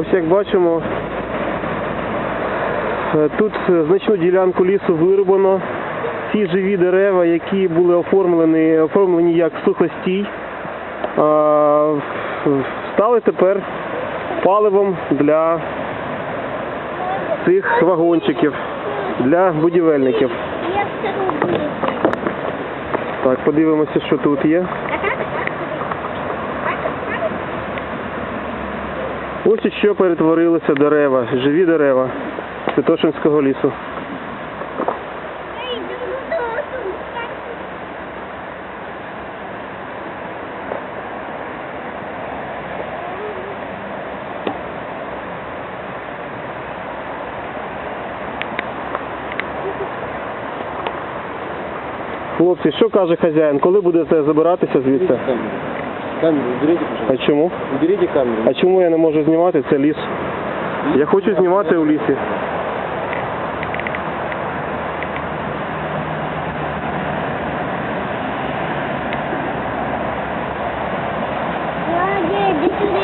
Ось як бачимо, е, тут е, значну ділянку лісу вирубано. Ці живі дерева, які були оформлені, оформлені як сухостій, стали тепер паливом для цих вагончиків, для будівельників. Так, подивимося, що тут є. Ось у що перетворилися дерева, живі дерева Святошинського лісу. Хлопці, що каже хазяїн, коли будете забиратися звідси? Камеру уберіть, А пожалуйста. чому? Уберіть камеру. А чому я не можу знімати? Це ліс. Я хочу знімати у лісі. Дядя, иди сюда.